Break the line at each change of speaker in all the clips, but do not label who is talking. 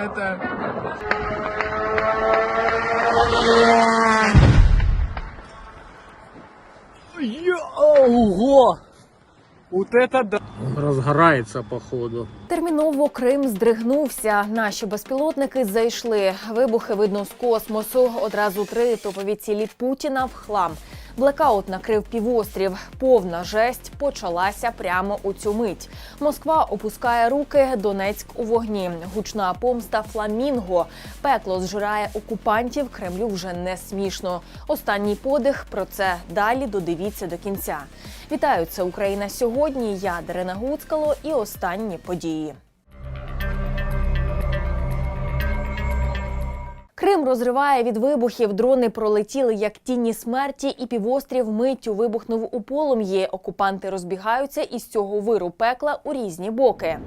Ребята. Ого! Вот это да!
Розгорається, походу.
Терміново Крим здригнувся. Наші безпілотники зайшли. Вибухи видно з космосу. Одразу три топові цілі Путіна в хлам. Блекаут накрив півострів. Повна жесть почалася прямо у цю мить. Москва опускає руки. Донецьк у вогні. Гучна помста фламінго. Пекло зжирає окупантів. Кремлю вже не смішно. Останній подих. Про це далі додивіться до кінця. Вітаю, це Україна сьогодні. Я Дарина Гуцкало і останні події. Крим розриває від вибухів. Дрони пролетіли як тіні смерті, і півострів миттю вибухнув у полум'ї. Окупанти розбігаються із цього виру пекла у різні боки.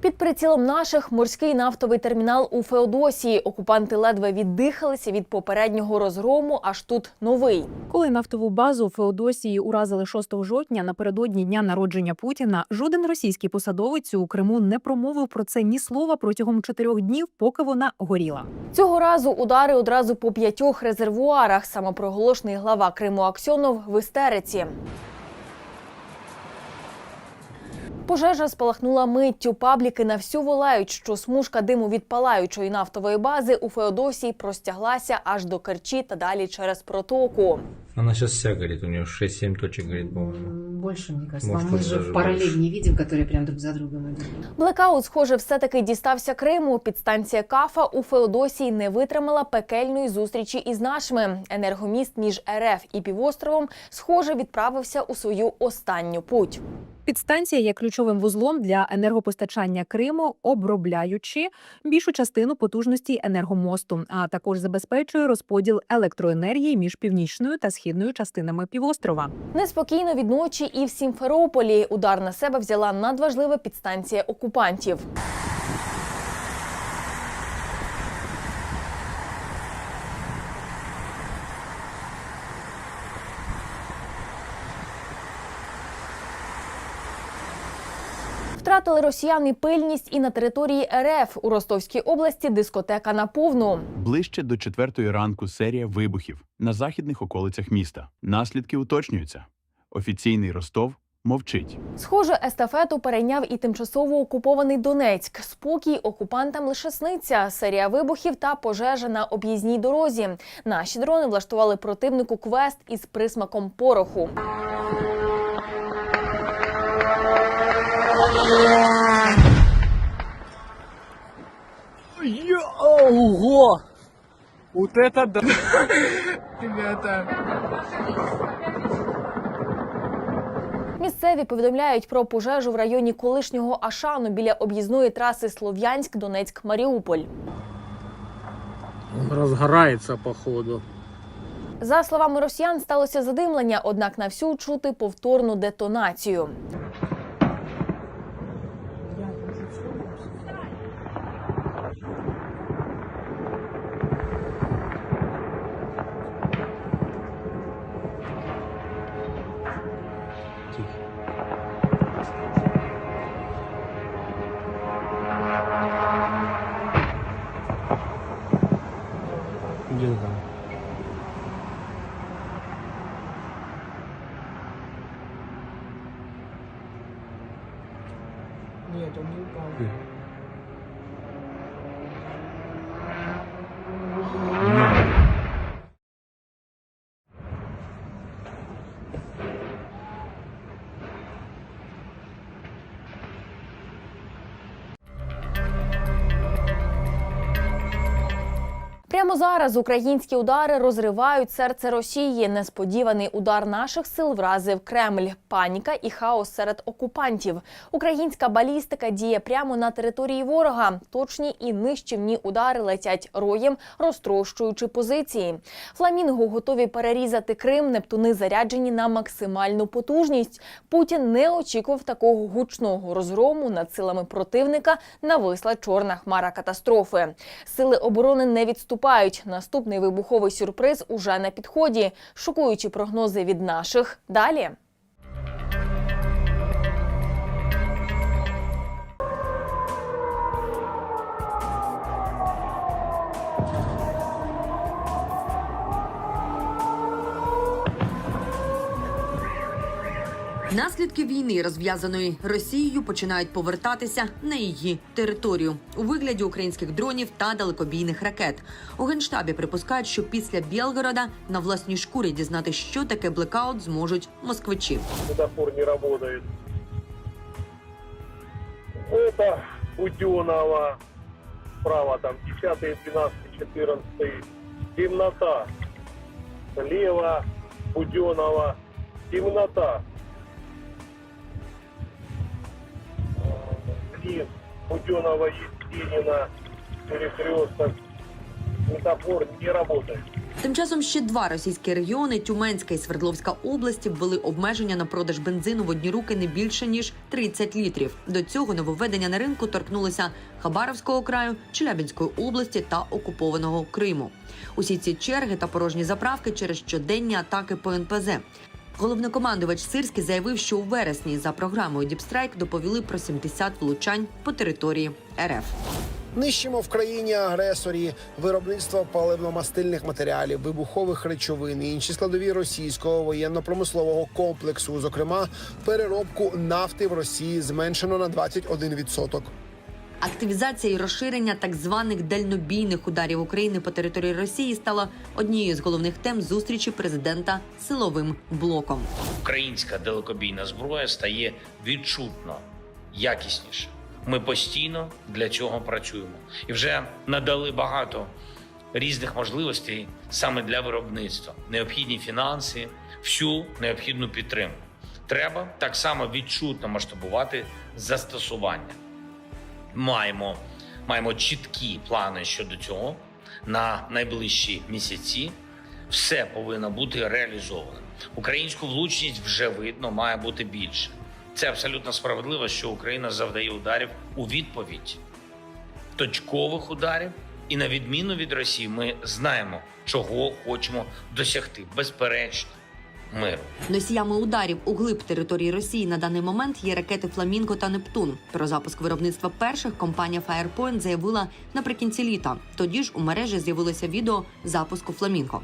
Під прицілом наших морський нафтовий термінал у Феодосії. Окупанти ледве віддихалися від попереднього розгрому. Аж тут новий.
Коли нафтову базу у Феодосії уразили 6 жовтня напередодні дня народження Путіна, жоден російський посадовець у Криму не промовив про це ні слова протягом чотирьох днів, поки вона горіла.
Цього разу удари одразу по п'ятьох резервуарах. Самопроголошений глава Криму Аксьонов в істериці. Пожежа спалахнула миттю. Пабліки на всю волають, що смужка диму від палаючої нафтової бази у Феодосії простяглася аж до Керчі та далі через протоку.
Она сейчас вся горит, у нее 6-7 точек горит, по-моему.
М, Больше, мне кажется.
Может
мы
быть,
же
даже
в параллель
больше.
не видим, которые прям друг за другом идут.
Блекаут, схоже, все-таки дістався Криму. Підстанція Кафа у Феодосії не витримала пекельної зустрічі із нашими. Енергоміст між РФ і півостровом, схоже, відправився у свою останню путь.
Підстанція є ключовим вузлом для енергопостачання Криму, обробляючи більшу частину потужності енергомосту, а також забезпечує розподіл електроенергії між північною та східною частинами півострова.
Неспокійно від ночі і в Сімферополі удар на себе взяла надважлива підстанція окупантів. Втратили росіяни пильність і на території РФ у Ростовській області дискотека на повну.
Ближче до четвертої ранку серія вибухів на західних околицях міста. Наслідки уточнюються. Офіційний Ростов мовчить.
Схоже, естафету перейняв і тимчасово окупований Донецьк. Спокій окупантам лише сниться. Серія вибухів та пожежа на об'їзній дорозі. Наші дрони влаштували противнику квест із присмаком пороху.
Вот это да! Ребята.
Місцеві повідомляють про пожежу в районі колишнього Ашану біля об'їзної траси Слов'янськ, Донецьк, Маріуполь.
Розгорається, походу.
За словами росіян, сталося задимлення, однак на всю чути повторну детонацію. Прямо зараз українські удари розривають серце Росії. Несподіваний удар наших сил вразив Кремль. Паніка і хаос серед окупантів. Українська балістика діє прямо на території ворога. Точні і нищівні удари летять роєм, розтрощуючи позиції. Фламінго готові перерізати Крим. Нептуни заряджені на максимальну потужність. Путін не очікував такого гучного розгрому над силами противника. Нависла чорна хмара катастрофи. Сили оборони не відступають. Наступний вибуховий сюрприз уже на підході. Шокуючі прогнози від наших. Далі.
Наслідки війни, розв'язаної Росією, починають повертатися на її територію у вигляді українських дронів та далекобійних ракет. У генштабі припускають, що після Білгорода на власній шкурі дізнати, що таке блекаут, зможуть москвичі.
светофор не работает. Это Буденова. Справа там 10, 12, 14. Темнота. Слева Буденова. Темнота. Блин. Буденова, Евгенина. Перекресток. Светофор не работает.
Тим часом ще два російські регіони Тюменська і Свердловська області ввели обмеження на продаж бензину в одні руки не більше ніж 30 літрів. До цього нововведення на ринку торкнулися Хабаровського краю, Челябінської області та окупованого Криму. Усі ці черги та порожні заправки через щоденні атаки по НПЗ. Головнокомандувач Сирський заявив, що у вересні за програмою Діпстрайк доповіли про 70 влучань по території РФ.
Нищимо в країні агресорі виробництво паливно-мастильних матеріалів, вибухових речовин і інші складові російського воєнно-промислового комплексу. Зокрема, переробку нафти в Росії зменшено на 21%.
Активізація і розширення так званих дальнобійних ударів України по території Росії стала однією з головних тем зустрічі президента силовим блоком.
Українська далекобійна зброя стає відчутно якісніше. Ми постійно для цього працюємо і вже надали багато різних можливостей саме для виробництва, необхідні фінанси, всю необхідну підтримку. Треба так само відчутно масштабувати застосування маємо, маємо чіткі плани щодо цього на найближчі місяці. Все повинно бути реалізовано. Українську влучність вже видно, має бути більше. Це абсолютно справедливо, що Україна завдає ударів у відповідь точкових ударів. І на відміну від Росії, ми знаємо, чого хочемо досягти. Безперечно, миру.
Носіями ударів у глиб території Росії на даний момент є ракети Фламінго та Нептун. Про запуск виробництва перших компанія Firepoint заявила наприкінці літа. Тоді ж у мережі з'явилося відео запуску Фламінго.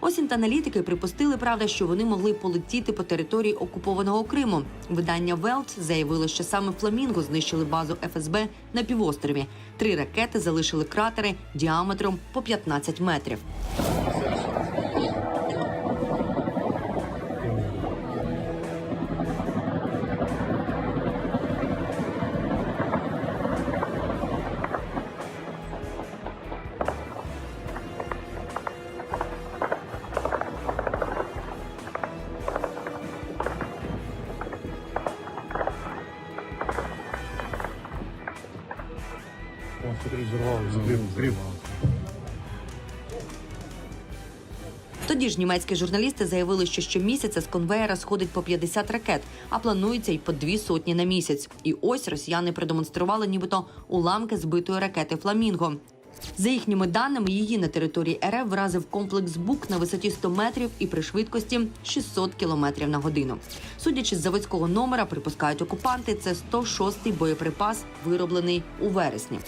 Осінь та аналітики припустили, правда, що вони могли полетіти по території окупованого Криму. Видання Велт заявило, що саме Фламінго знищили базу ФСБ на півострові. Три ракети залишили кратери діаметром по 15 метрів. Тоді німецькі журналісти заявили, що щомісяця з конвеєра сходить по 50 ракет, а планується й по дві сотні на місяць. І ось росіяни продемонстрували, нібито уламки збитої ракети Фламінго. За їхніми даними, її на території РФ вразив комплекс БУК на висоті 100 метрів і при швидкості 600 км на годину. Судячи з заводського номера, припускають окупанти, це 106-й боєприпас, вироблений у вересні.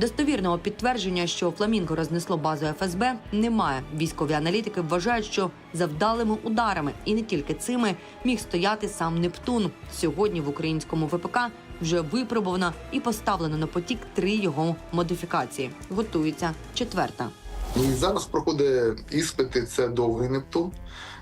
Достовірного підтвердження, що Фламінго рознесло базу ФСБ, немає. Військові аналітики вважають, що завдалими ударами і не тільки цими міг стояти сам Нептун. Сьогодні в українському ВПК вже випробовано і поставлено на потік три його модифікації. Готується четверта.
І зараз проходить іспити. Це довгий Нептун,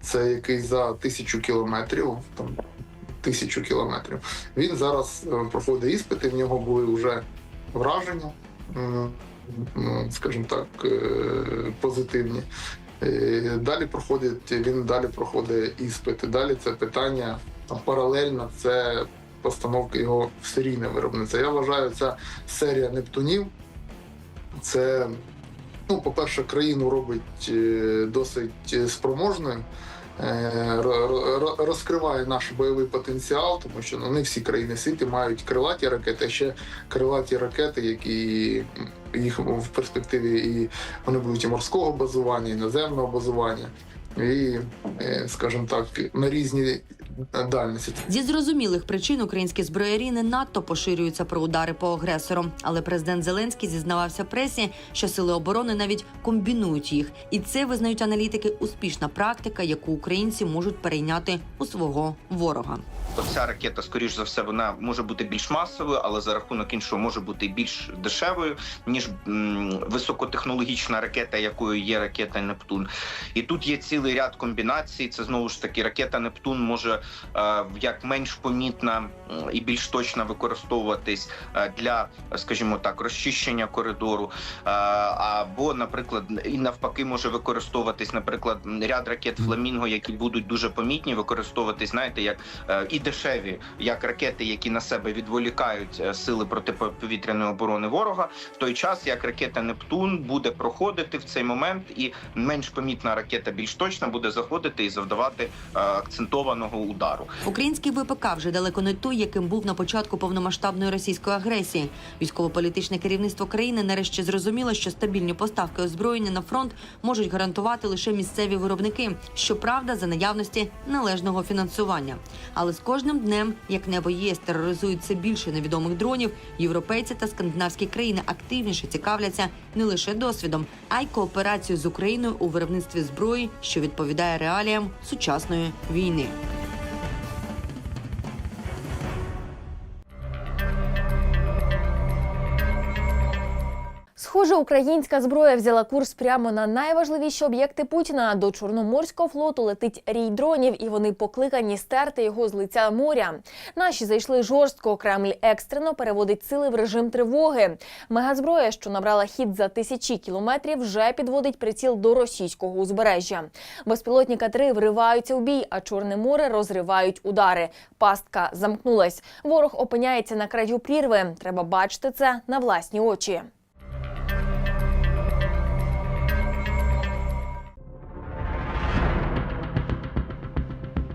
це який за тисячу кілометрів. Там тисячу кілометрів. Він зараз е, проходить іспити. В нього були вже враження, ну, скажімо так, е, позитивні. Е, Далі проходить він далі проходить іспити. Далі це питання паралельно. Це постановка його в серійне виробництво. Я вважаю, ця серія Нептунів. Це ну, по-перше, країну робить е, досить е, спроможною, е, ро- ро- розкриває наш бойовий потенціал, тому що ну, не всі країни світу мають крилаті ракети, а ще крилаті ракети, які їх в перспективі і вони будуть і морського базування, і наземного базування. І, скажімо так, на різні дальності.
Зі зрозумілих причин українські зброярі не надто поширюються про удари по агресору. Але президент Зеленський зізнавався пресі, що сили оборони навіть комбінують їх, і це визнають аналітики успішна практика, яку українці можуть перейняти у свого ворога.
То ця ракета, скоріш за все, вона може бути більш масовою, але за рахунок іншого може бути більш дешевою, ніж м, високотехнологічна ракета, якою є ракета Нептун. І тут є цілий ряд комбінацій. Це знову ж таки ракета Нептун може як менш помітна і більш точно використовуватись е, для, скажімо так, розчищення коридору. Е, або, наприклад, і навпаки, може використовуватись, наприклад, ряд ракет Фламінго, які будуть дуже помітні, використовуватись, знаєте, як е, і дешеві, як ракети, які на себе відволікають е, сили протиповітряної оборони ворога, в той час як ракета Нептун буде проходити в цей момент, і менш помітна ракета, більш точна, буде заходити і завдавати е, акцентованого удару.
Український ВПК вже далеко не той, яким був на початку повномасштабної російської агресії. Військово-політичне керівництво країни нарешті зрозуміло, що стабільні поставки озброєння на фронт можуть гарантувати лише місцеві виробники, щоправда, за наявності належного фінансування. Але з кожним днем, як небо ЄС тероризують більше невідомих дронів, європейці та скандинавські країни активніше цікавляться не лише досвідом, а й кооперацією з Україною у виробництві зброї, що відповідає реаліям сучасної війни.
Схоже, українська зброя взяла курс прямо на найважливіші об'єкти Путіна. До Чорноморського флоту летить рій дронів, і вони покликані стерти його з лиця моря. Наші зайшли жорстко. Кремль екстрено переводить сили в режим тривоги. Мегазброя, що набрала хід за тисячі кілометрів, вже підводить приціл до російського узбережжя. Безпілотні катери вриваються у бій, а Чорне море розривають удари. Пастка замкнулась. Ворог опиняється на краю прірви. Треба бачити це на власні очі.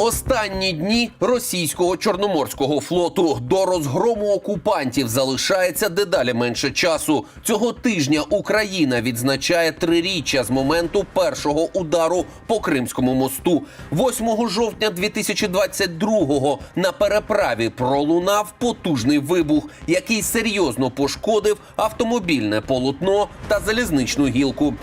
Останні дні російського чорноморського флоту до розгрому окупантів залишається дедалі менше часу. Цього тижня Україна відзначає триріччя з моменту першого удару по Кримському мосту. 8 жовтня 2022-го на переправі пролунав потужний вибух, який серйозно пошкодив автомобільне полотно та залізничну гілку.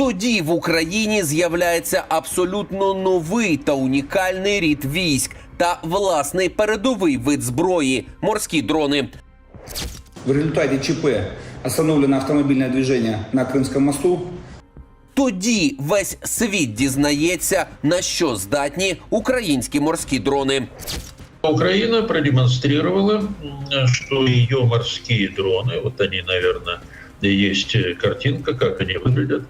Тоді в Україні з'являється абсолютно новий та унікальний рід військ та власний передовий вид зброї морські дрони.
В результате ЧП остановлено автомобильное движение на Крымском мосту.
Тоді весь світ дізнається, на що здатні українські морські дрони.
Украина продемонстрировала, м, что ее морские дроны, вот они, наверное, есть э, картинка, как они выглядят.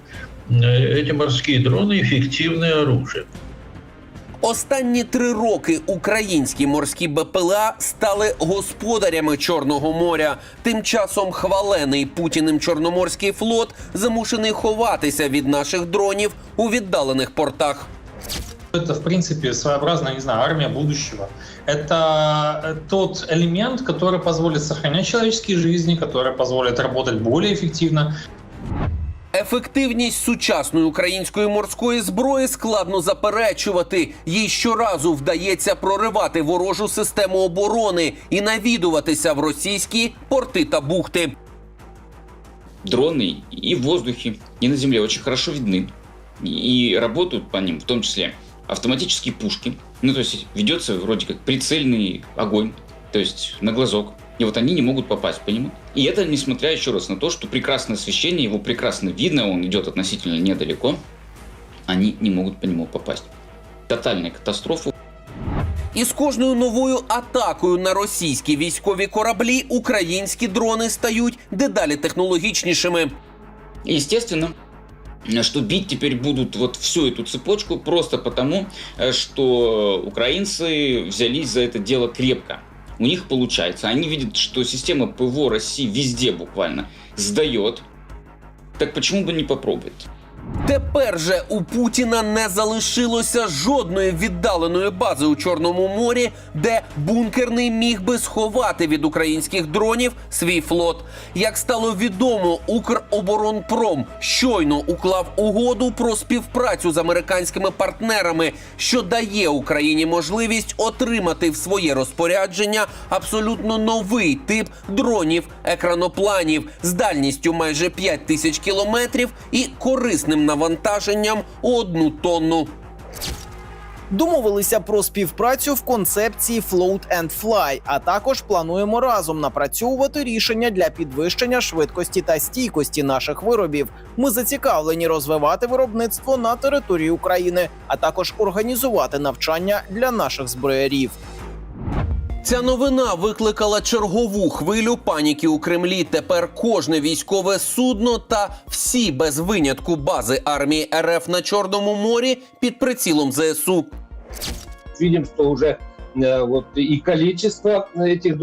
Э, Эти морские дроны эффективное оружие.
Останні три роки українські морські БПЛА стали господарями Чорного моря. Тим часом хвалений путіним чорноморський флот зимушений ховатися від наших дронів у віддалених портах.
Это, в принципе, своеобразная, не знаю, армия будущего. Это э, тот элемент, который позволит сохранять человеческие жизни, который позволит работать более эффективно.
Ефективність сучасної української морської зброї складно заперечувати. Їй щоразу вдається проривати ворожу систему оборони і навідуватися в російські порти та бухти.
Дроны и в воздухе, и на земле очень хорошо видны. И работают по ним в том числе автоматические пушки. Ну, то есть ведется вроде как прицельный огонь, то есть на глазок. И вот они не могут попасть по нему. И это несмотря еще раз на то, что прекрасное освещение, его прекрасно видно, он идет относительно недалеко. Они не могут по нему попасть. Тотальная катастрофа.
І з кожною новою атакою на російські військові кораблі українські дрони стають дедалі технологічнішими.
Естественно, что бить теперь будут вот всю эту цепочку просто потому, э, что украинцы взялись за это дело крепко. У них получается. Они видят, что система ПВО России везде буквально сдает. Так почему бы не попробовать?
Тепер же у Путіна не залишилося жодної віддаленої бази у Чорному морі, де бункерний міг би сховати від українських дронів свій флот. Як стало відомо, Укроборонпром щойно уклав угоду про співпрацю з американськими партнерами, що дає Україні можливість отримати в своє розпорядження абсолютно новий тип дронів екранопланів з дальністю майже 5 тисяч кілометрів і корисним навантаженням у одну тонну.
Домовилися про співпрацю в концепції Float and Fly, а також плануємо разом напрацьовувати рішення для підвищення швидкості та стійкості наших виробів. Ми зацікавлені розвивати виробництво на території України, а також організувати навчання для наших зброярів.
Ця новина викликала чергову хвилю паніки у Кремлі. Тепер кожне військове судно та всі без винятку бази армії РФ на Чорному морі під прицілом ЗСУ.
Видим, що уже э, вот и количество этих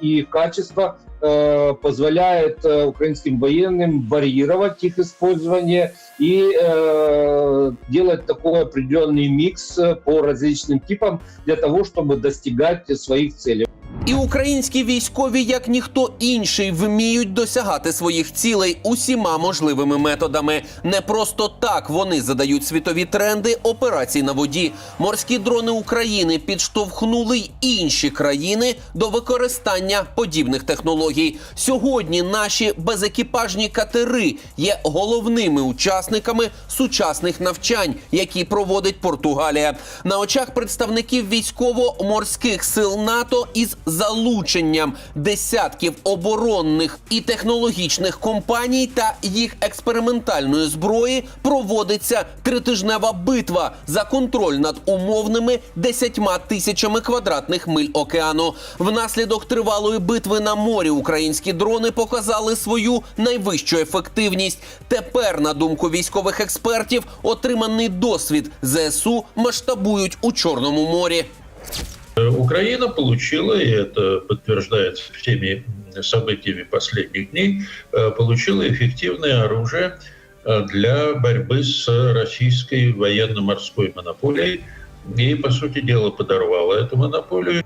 і и качество э, позволяет э, украинским военным варьировать их использование и э, делать такой определенный микс э, по различным типам для того, чтобы достигать своих целей.
І українські військові, як ніхто інший, вміють досягати своїх цілей усіма можливими методами. Не просто так вони задають світові тренди операцій на воді. Морські дрони України підштовхнули й інші країни до використання подібних технологій. Сьогодні наші безекіпажні катери є головними учасниками сучасних навчань, які проводить Португалія. На очах представників військово-морських сил НАТО із залученням десятків оборонних і технологічних компаній та їх експериментальної зброї проводиться тритижнева битва за контроль над умовними десятьма тисячами квадратних миль океану. Внаслідок тривалої битви на морі українські дрони показали свою найвищу ефективність. Тепер, на думку військових експертів, отриманий досвід ЗСУ масштабують у Чорному морі.
Украина получила, и это подтверждается всеми событиями последних дней, э, получила эффективное оружие э, для борьбы с российской военно-морской монополией и, по сути дела, подорвала эту монополию.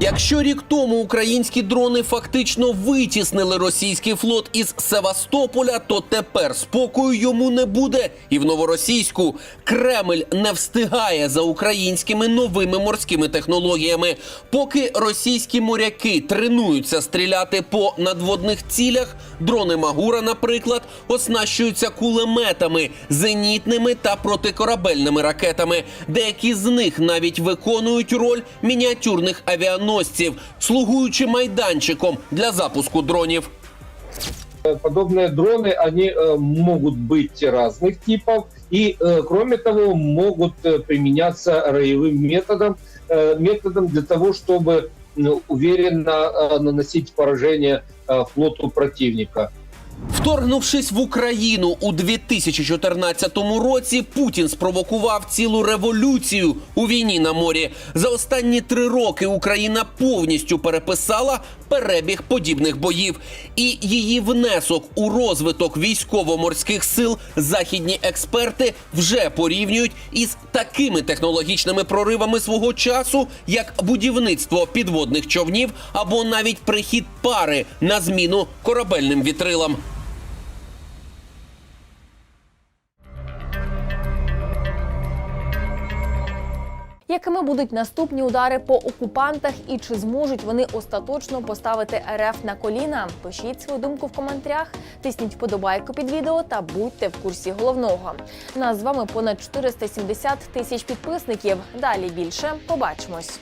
Якщо рік тому українські дрони фактично витіснили російський флот із Севастополя, то тепер спокою йому не буде. І в новоросійську Кремль не встигає за українськими новими морськими технологіями. Поки російські моряки тренуються стріляти по надводних цілях, дрони Магура, наприклад, оснащуються кулеметами, зенітними та протикорабельними ракетами. Деякі з них навіть виконують роль мініатюрних авіаносців, слугуючи майданчиком для запуску дронів.
Э, Подобные дроны, они э, могут быть разных типов и, э, кроме того, могут э, применяться роевым методом, э, методом для того, чтобы ну, уверенно э, наносить поражение э, флоту противника.
Вторгнувшись в Україну у 2014 році, Путін спровокував цілу революцію у війні на морі. За останні три роки Україна повністю переписала перебіг подібних боїв, і її внесок у розвиток військово-морських сил західні експерти вже порівнюють із такими технологічними проривами свого часу, як будівництво підводних човнів або навіть прихід пари на зміну корабельним вітрилам.
Якими будуть наступні удари по окупантах і чи зможуть вони остаточно поставити РФ на коліна? Пишіть свою думку в коментарях, тисніть вподобайку під відео та будьте в курсі головного. Нас з вами понад 470 тисяч підписників. Далі більше побачимось.